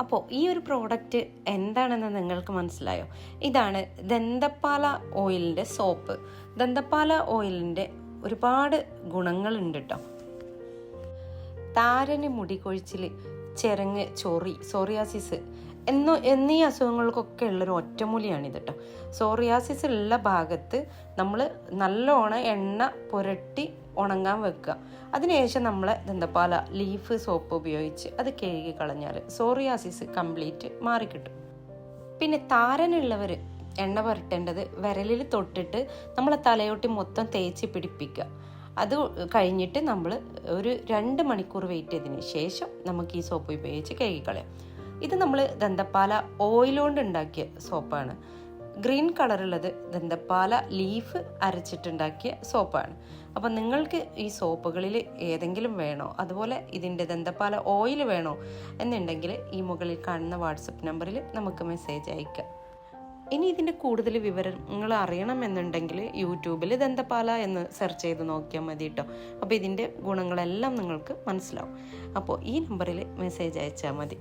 അപ്പോൾ ഈ ഒരു പ്രോഡക്റ്റ് എന്താണെന്ന് നിങ്ങൾക്ക് മനസ്സിലായോ? ഇതാണ് ദന്തപ്പാല ഓയിലിന്റെ സോപ്പ് ദന്തപ്പാല ഓയിലിന്റെ ഒരുപാട് ഗുണങ്ങളുണ്ട് കേട്ടോ താരന് മുടി കൊഴിച്ചിൽ ചെരങ്ങ് ചൊറി സോറിയാസിസ് എന്നോ എന്നീ അസുഖങ്ങൾക്കൊക്കെ ഉള്ളൊരു ഒറ്റമൂലിയാണിത് കേട്ടോ സോറിയാസിസ് ഉള്ള ഭാഗത്ത് നമ്മൾ നല്ലോണം എണ്ണ പുരട്ടി ഉണങ്ങാൻ വെക്കുക. അതിനുശേഷം നമ്മൾ ദന്തപ്പാല ലീഫ് സോപ്പ് ഉപയോഗിച്ച് അത് കഴുകി കളഞ്ഞാൽ സോറിയാസിസ് കംപ്ലീറ്റ് മാറിക്കിട്ടും. പിന്നെ താരനുള്ളവർ എണ്ണ പുരട്ടേണ്ടത് വിരലിൽ തൊട്ടിട്ട് നമ്മളെ തലയോട്ടി മൊത്തം തേച്ച് പിടിപ്പിക്കുക. അത് കഴിഞ്ഞിട്ട് നമ്മൾ ഒരു രണ്ട് മണിക്കൂർ വെയിറ്റ് ചെയ്തതിന് ശേഷം നമുക്ക് ഈ സോപ്പ് ഉപയോഗിച്ച് കഴുകിക്കളയാം ഇത് നമ്മൾ ദന്തപ്പാല ഓയിൽ ഉണ്ടാക്കിയ സോപ്പാണ് ഗ്രീൻ കളറുള്ളത് ദന്തപ്പാല ലീഫ് അരച്ചിട്ടുണ്ടാക്കിയ സോപ്പാണ് അപ്പം നിങ്ങൾക്ക് ഈ സോപ്പുകളിൽ ഏതെങ്കിലും വേണോ അതുപോലെ ഇതിന്റെ ദന്തപ്പാല ഓയിൽ വേണോ എന്നുണ്ടെങ്കിൽ ഈ മുകളിൽ കാണുന്ന വാട്സപ്പ് നമ്പറിൽ നമുക്ക് മെസ്സേജ് അയക്കാം. ഇനി ഇതിന്റെ കൂടുതൽ വിവരങ്ങൾ അറിയണമെന്നുണ്ടെങ്കിൽ യൂട്യൂബിൽ ദന്തപാല എന്ന് സെർച്ച് ചെയ്ത് നോക്കിയാൽ മതി കേട്ടോ അപ്പോൾ ഇതിന്റെ ഗുണങ്ങളെല്ലാം നിങ്ങൾക്ക് മനസ്സിലാവും. അപ്പോൾ ഈ നമ്പറിൽ മെസ്സേജ് അയച്ചാൽ മതി.